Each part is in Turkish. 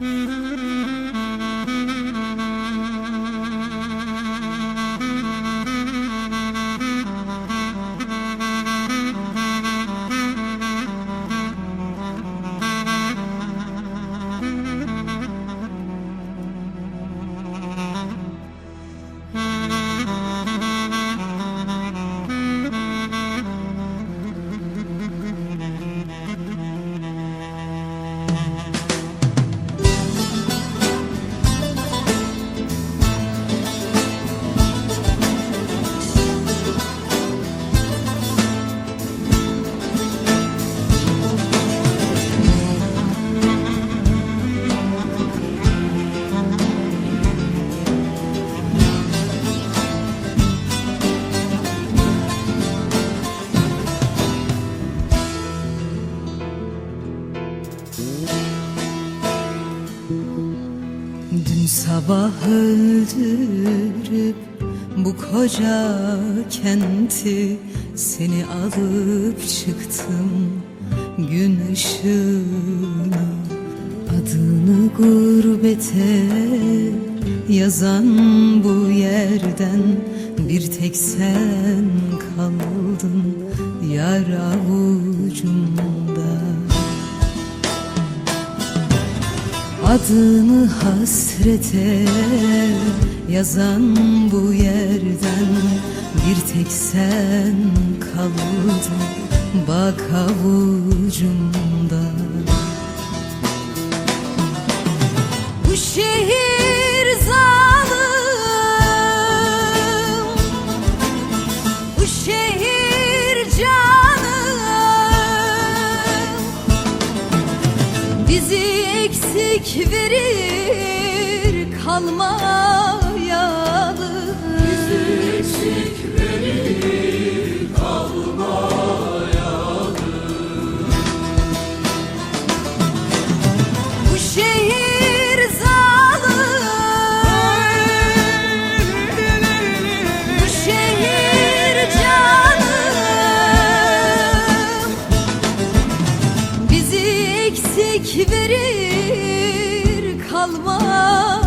Mm-hmm. Dün sabah öldürüp bu koca kenti Seni alıp çıktım. Gün ışığına Adını gurbete yazan bu yerden Bir tek sen kaldın. Yar avucumda Adını hasrete yazan bu yerden Bir tek sen kaldın bak avucumda. Bu şehir zalim Bu şehir canım Bizi eksik verir kalmayalı Bizi eksik verir eksik verir kalmayalı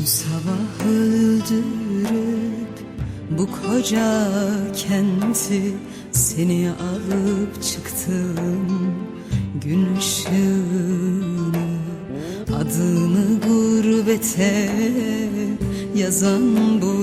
Dün sabah öldürüp bu koca kenti Seni alıp çıktım. Gün ışığını Adını gurbete yazan bu